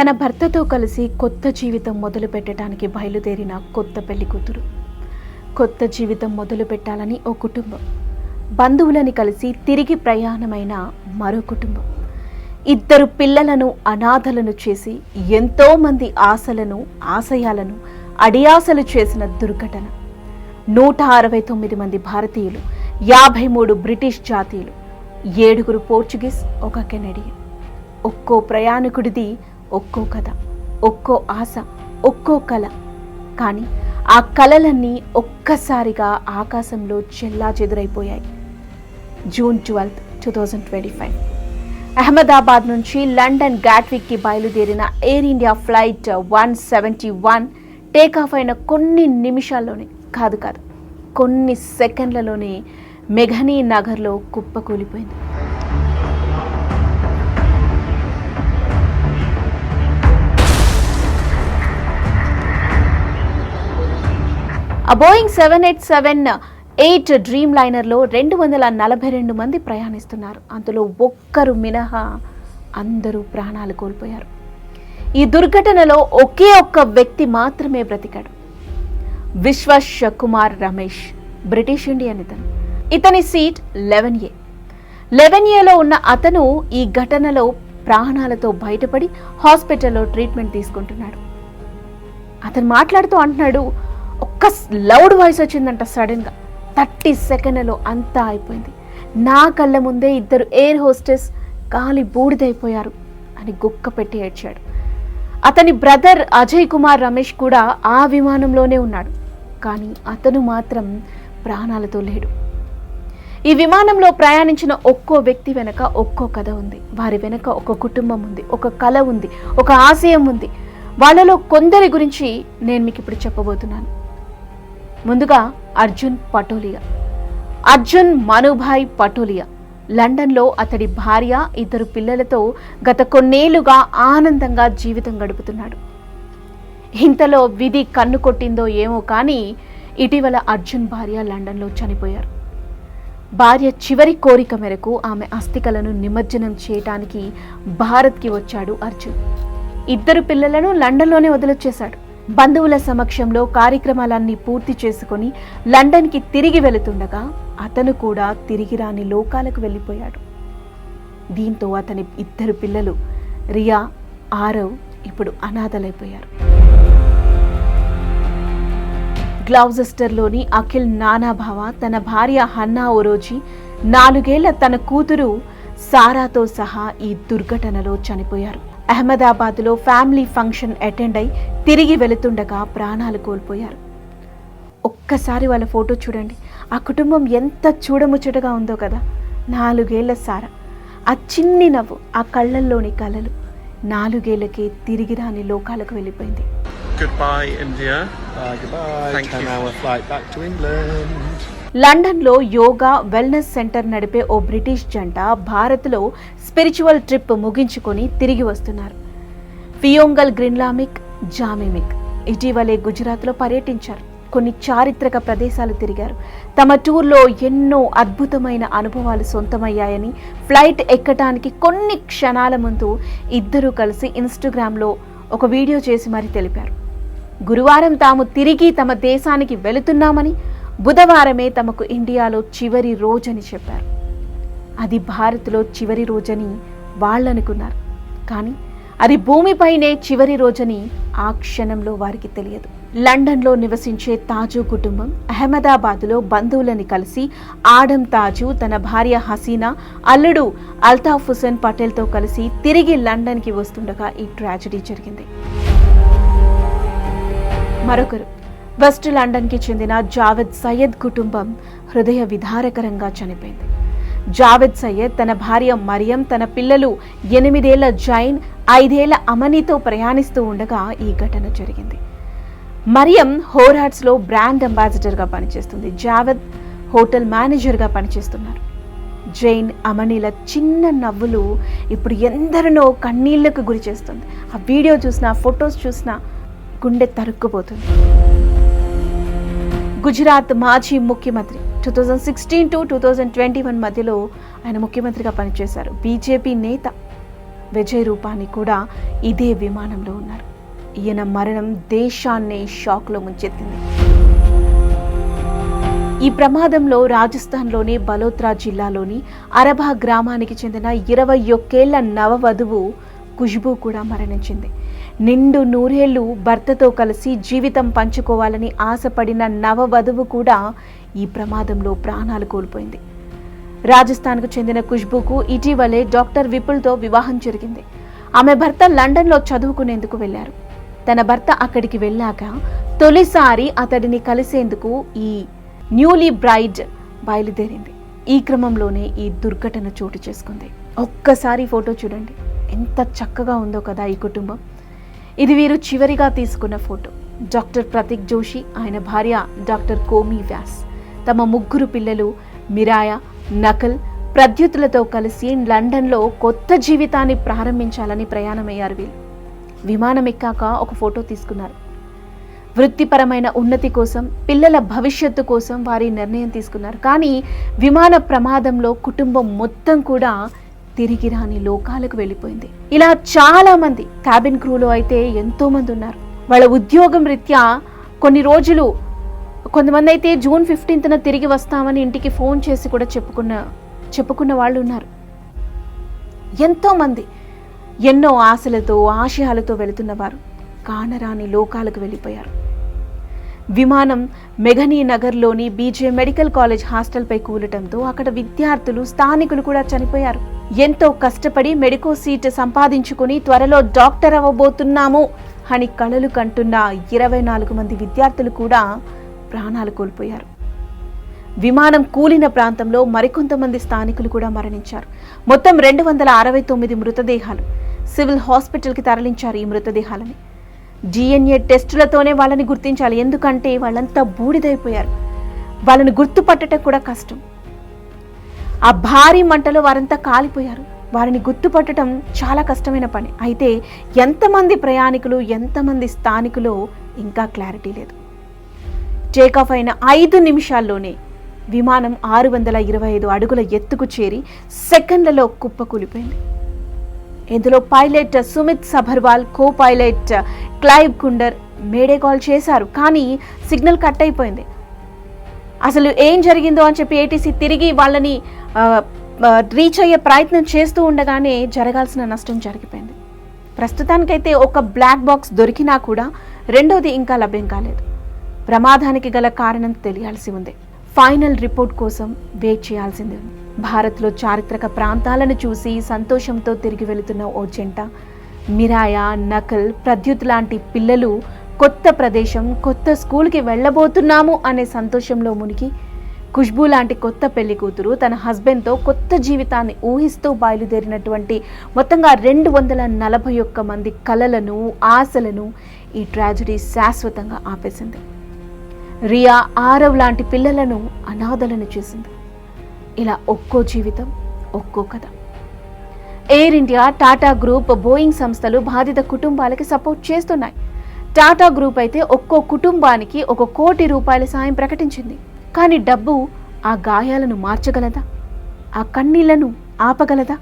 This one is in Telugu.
తన భర్తతో కలిసి కొత్త జీవితం మొదలు పెట్టడానికి బయలుదేరిన కొత్త పెళ్ళి కూతురు. కొత్త జీవితం మొదలు పెట్టాలని ఓ కుటుంబం. బంధువులని కలిసి తిరిగి ప్రయాణమైన మరో కుటుంబం. ఇద్దరు పిల్లలను అనాథలను చేసి ఎంతోమంది ఆశలను ఆశయాలను అడియాసలు చేసిన దుర్ఘటన. నూట అరవై తొమ్మిది మంది భారతీయులు యాభై మూడు బ్రిటిష్ జాతీయులు ఏడుగురు పోర్చుగీస్ ఒక కెనడియన్. ఒక్కో ప్రయాణికుడిది ఒక్కో కథ ఒక్కో ఆశ ఒక్కో కళ కానీ ఆ కళలన్నీ ఒక్కసారిగా ఆకాశంలో చెల్లా చెదురైపోయాయి June twelfth two thousand twenty five. Ahmedabad నుంచి లండన్ గాట్విక్కి బయలుదేరిన Air India flight one seventy one takeoff అయిన కొన్ని నిమిషాల్లోనే కాదు కాదు కొన్ని సెకండ్లలోనే మెఘనీ నగర్లో కుప్పకూలిపోయింది. ఆ Boeing seven eight seven eight dream లైనర్లో రెండు వందల నలభై రెండు మంది ప్రయాణిస్తున్నారు. అందులో ఒక్కరు మినహా అందరూ ప్రాణాలు కోల్పోయారు. ఈ దుర్ఘటనలో ఒకే ఒక్క వ్యక్తి మాత్రమే బ్రతికాడు. విశ్వశ్ కుమార్ రమేష్ బ్రిటిష్ ఇండియన్ ఇతను. ఇతని సీట్ లెవెన్ ఏ లెవెన్ ఏలో ఉన్న అతను ఈ ఘటనలో ప్రాణాలతో బయటపడి హాస్పిటల్లో ట్రీట్మెంట్ తీసుకుంటున్నాడు. అతను మాట్లాడుతూ అంటున్నాడు ఒక్క లౌడ్ వాయిస్ వచ్చిందంట సడన్గా. థర్టీ సెకండ్లో అంతా అయిపోయింది. నా కళ్ళ ముందే ఇద్దరు ఎయిర్ హోస్టెస్ కాలి బూడిదైపోయారు అని గుక్క పెట్టి ఏడ్చాడు. అతని బ్రదర్ అజయ్ కుమార్ రమేష్ కూడా ఆ విమానంలోనే ఉన్నాడు. కానీ అతను మాత్రం ప్రాణాలతో లేడు. ఈ విమానంలో ప్రయాణించిన ఒక్కో వ్యక్తి వెనక ఒక్కో కథ ఉంది. వారి వెనక ఒక కుటుంబం ఉంది ఒక కళ ఉంది ఒక ఆశయం ఉంది. వాళ్ళలో కొందరి గురించి నేను మీకు ఇప్పుడు చెప్పబోతున్నాను. ముందుగా అర్జున్ పటోలియా. అర్జున్ మనుభాయ్ పటోలియా. లండన్లో అతడి భార్య ఇద్దరు పిల్లలతో గత కొన్నేళ్ళుగా ఆనందంగా జీవితం గడుపుతున్నాడు. ఇంతలో విధి కన్ను కొట్టిందో ఏమో కానీ ఇటీవల అర్జున్ భార్య లండన్లో చనిపోయారు. భార్య చివరి కోరిక మేరకు ఆమె అస్థికలను నిమజ్జనం చేయటానికి భారత్కి వచ్చాడు అర్జున్. ఇద్దరు పిల్లలను లండన్లోనే వదిలొచ్చేశాడు. బంధువుల సమక్షంలో కార్యక్రమాలన్నీ పూర్తి చేసుకుని లండన్కి తిరిగి వెళుతుండగా అతను కూడా తిరిగి రాని లోకాలకు వెళ్ళిపోయాడు. దీంతో అతని ఇద్దరు పిల్లలు రియా ఆరవ్ ఇప్పుడు అనాథలైపోయారు. గ్లౌజెస్టర్లోని అఖిల్ నానాభావ తన భార్య హన్నా ఓరోజీ నాలుగేళ్ళ తన కూతురు సారాతో సహా ఈ దుర్ఘటనలో చనిపోయారు. అహ్మదాబాద్లో ఫ్యామిలీ ఫంక్షన్ అటెండ్ అయి తిరిగి వెళుతుండగా ప్రాణాలు కోల్పోయారు ఒక్కసారి వాళ్ళ ఫోటో చూడండి ఆ కుటుంబం ఎంత చూడముచ్చటగా ఉందో కదా నాలుగేళ్ళ సారా ఆ చిన్ని నవ్వు ఆ కళ్ళల్లోని కలలు నాలుగేళ్ళకే తిరిగి రాని లోకాలకు వెళ్ళిపోయింది Goodbye, India. Bye, goodbye. Thank 10 you. hour flight back to England. లండన్లో యోగా వెల్నెస్ సెంటర్ నడిపే ఓ బ్రిటిష్ జంట భారత్లో స్పిరిచువల్ ట్రిప్ ముగించుకొని తిరిగి వస్తున్నారు. ఫియోంగల్ గ్రిన్లామిక్ జామిమిక్. ఇటీవలే గుజరాత్లో పర్యటించారు. కొన్ని చారిత్రక ప్రదేశాలు తిరిగారు. తమ టూర్లో ఎన్నో అద్భుతమైన అనుభవాలు సొంతమయ్యాయని ఫ్లైట్ ఎక్కటానికి కొన్ని క్షణాల ముందు ఇద్దరూ కలిసి ఇన్స్టాగ్రామ్లో ఒక వీడియో చేసి మరీ తెలిపారు. గురువారం తాము తిరిగి తమ దేశానికి వెళుతున్నామని బుధవారమే తమకు ఇండియాలో చివరి రోజని చెప్పారు. అది భారత్లో చివరి రోజని వాళ్ళనుకున్నారు. కానీ అది భూమిపైనే చివరి రోజని ఆ క్షణంలో వారికి తెలియదు. లండన్లో నివసించే తాజు కుటుంబం అహ్మదాబాద్లో బంధువులని కలిసి ఆడం తాజు తన భార్య హసీనా అల్లుడు అల్తాఫ్ హుసేన్ పటేల్తో కలిసి తిరిగి లండన్కి వస్తుండగా ఈ ట్రాజడీ జరిగింది. మరొకరు వెస్ట్ లండన్కి చెందిన జావేద్ సయ్యద్ కుటుంబం హృదయ విదారకరంగా చనిపోయింది. జావేద్ సయ్యద్ తన భార్య మరియం తన పిల్లలు ఎనిమిదేళ్ళ జైన్ ఐదేళ్ళ అమనితో ప్రయాణిస్తూ ఉండగా ఈ ఘటన జరిగింది. మరియం హోరాట్స్లో బ్రాండ్ అంబాసిడర్గా పనిచేస్తుంది. జావేద్ హోటల్ మేనేజర్గా పనిచేస్తున్నారు. జైన్ అమనీల చిన్న నవ్వులు ఇప్పుడు ఎందరినో కన్నీళ్ళకు గురి చేస్తుంది. ఆ వీడియో చూసినా ఫొటోస్ చూసినా గుండె తరుక్కుపోతుంది. గుజరాత్ మాజీ ముఖ్యమంత్రి two thousand sixteen to two thousand twenty one మధ్యలో ఆయన ముఖ్యమంత్రిగా పనిచేశారు. బీజేపీ నేత విజయ్ రూపాని కూడా ఇదే విమానంలో ఉన్నారు. ఈయన మరణం దేశాన్నే షాక్లో ముంచెత్తింది. ఈ ప్రమాదంలో రాజస్థాన్లోని బలోత్రా జిల్లాలోని అరబా గ్రామానికి చెందిన ఇరవై ఒక్కేళ్ళ నవవధువు ఖుష్బూ కూడా మరణించింది. నిండు నూరేళ్ళు భర్తతో కలిసి జీవితం పంచుకోవాలని ఆశపడిన నవవధువు కూడా ఈ ప్రమాదంలో ప్రాణాలు కోల్పోయింది. రాజస్థాన్కు చెందిన ఖుష్బుకు ఇటీవలే డాక్టర్ విపుల్తో వివాహం జరిగింది. ఆమె భర్త లండన్లో చదువుకునేందుకు వెళ్ళారు తన భర్త అక్కడికి వెళ్ళాక తొలిసారి అతడిని కలిసేందుకు ఈ న్యూలీ బ్రైడ్ బయలుదేరింది. ఈ క్రమంలోనే ఈ దుర్ఘటన చోటు చేసుకుంది. ఒక్కసారి ఫోటో చూడండి. ఎంత చక్కగా ఉందో కదా ఈ కుటుంబం. ఇది వీరు చివరిగా తీసుకున్న ఫోటో. డాక్టర్ ప్రతీక్ జోషి ఆయన భార్య డాక్టర్ కోమి వ్యాస్. తమ ముగ్గురు పిల్లలు మిరాయ నకల్ ప్రద్యుత్తులతో కలిసి లండన్లో కొత్త జీవితాన్ని ప్రారంభించాలని ప్రయాణమయ్యారు వీళ్ళు. విమానం ఎక్కాక ఒక ఫోటో తీసుకున్నారు. వృత్తిపరమైన ఉన్నతి కోసం పిల్లల భవిష్యత్తు కోసం వారి నిర్ణయం తీసుకున్నారు. కానీ విమాన ప్రమాదంలో కుటుంబం మొత్తం కూడా తిరిగి రాని లోకాలకు వెళ్ళిపోయింది. ఇలా చాలా మంది క్యాబిన్ క్రూలో అయితే ఎంతో మంది ఉన్నారు. వాళ్ళ ఉద్యోగం రీత్యా కొన్ని రోజులు కొంతమంది అయితే జూన్ ఫిఫ్టీన్త్న తిరిగి వస్తామని ఇంటికి ఫోన్ చేసి కూడా చెప్పుకున్న చెప్పుకున్న వాళ్ళు ఉన్నారు. ఎంతో మంది ఎన్నో ఆశలతో ఆశయాలతో వెళుతున్నవారు కానరాని లోకాలకు వెళ్ళిపోయారు. విమానం మెఘనీ నగర్లోని బీజే మెడికల్ కాలేజ్ హాస్టల్పై కూలటంతో అక్కడ విద్యార్థులు స్థానికులు కూడా చనిపోయారు. ఎంతో కష్టపడి మెడికో సీట్ సంపాదించుకుని త్వరలో డాక్టర్ అవ్వబోతున్నాము అని కళలు కంటున్న ఇరవై నాలుగు మంది విద్యార్థులు కూడా ప్రాణాలు కోల్పోయారు. విమానం కూలిన ప్రాంతంలో మరికొంతమంది స్థానికులు కూడా మరణించారు. మొత్తం రెండు వందల అరవై తొమ్మిది మృతదేహాలు సివిల్ హాస్పిటల్కి తరలించారు ఈ మృతదేహాలని. డిఎన్ఏ టెస్టులతోనే వాళ్ళని గుర్తించాలి. ఎందుకంటే వాళ్ళంతా బూడిదైపోయారు. వాళ్ళని గుర్తుపట్టడం కూడా కష్టం. ఆ భారీ మంటలో వారంతా కాలిపోయారు. వారిని గుర్తుపట్టడం చాలా కష్టమైన పని. అయితే ఎంతమంది ప్రయాణికులు ఎంతమంది స్థానికులు ఇంకా క్లారిటీ లేదు. టేకాఫ్ అయిన ఐదు నిమిషాల్లోనే విమానం ఆరు వందల ఇరవై ఐదు అడుగుల ఎత్తుకు చేరి సెకండ్లలో కుప్పకూలిపోయింది. ఇందులో pilot Sumeet Sabharwal copilot Clive Kunder mayday call చేశారు. కానీ సిగ్నల్ కట్ అయిపోయింది. అసలు ఏం జరిగిందో అని చెప్పి ఏటీసీ తిరిగి వాళ్ళని రీచ్ అయ్యే ప్రయత్నం చేస్తూ ఉండగానే జరగాల్సిన నష్టం జరిగిపోయింది. ప్రస్తుతానికైతే ఒక బ్లాక్ బాక్స్ దొరికినా కూడా రెండోది ఇంకా లభ్యం కాలేదు. ప్రమాదానికి గల కారణం తెలియాల్సి ఉంది. ఫైనల్ రిపోర్ట్ కోసం వెయిట్ చేయాల్సింది. ఉంది భారత్లో చారిత్రక ప్రాంతాలను చూసి సంతోషంతో తిరిగి వెళుతున్న ఓ జంట మిరాయ నకల్ ప్రద్యుత్ లాంటి పిల్లలు కొత్త ప్రదేశం కొత్త స్కూల్కి వెళ్ళబోతున్నాము అనే సంతోషంలో మునిగి ఖుష్బూ లాంటి కొత్త పెళ్ళి కూతురు తన హస్బెండ్తో కొత్త జీవితాన్ని ఊహిస్తూ బయలుదేరినటువంటి మొత్తంగా రెండు వందల నలభై ఒక్క మంది కలలను ఆశలను ఈ ట్రాజడీ శాశ్వతంగా ఆపేసింది. రియా ఆరవ్ లాంటి పిల్లలను అనాథలను చేసింది. ఇలా ఒక్కో జీవితం ఒక్కో కథ. Air India Tata group Boeing సంస్థలు బాధిత కుటుంబాలకి సపోర్ట్ చేస్తున్నాయి. టాటా గ్రూప్ అయితే ఒక్కో కుటుంబానికి ఒక కోటి రూపాయల సాయం ప్రకటించింది. కానీ డబ్బు ఆ గాయాలను మార్చగలదా? ఆ కన్నీళ్ళను ఆపగలదా?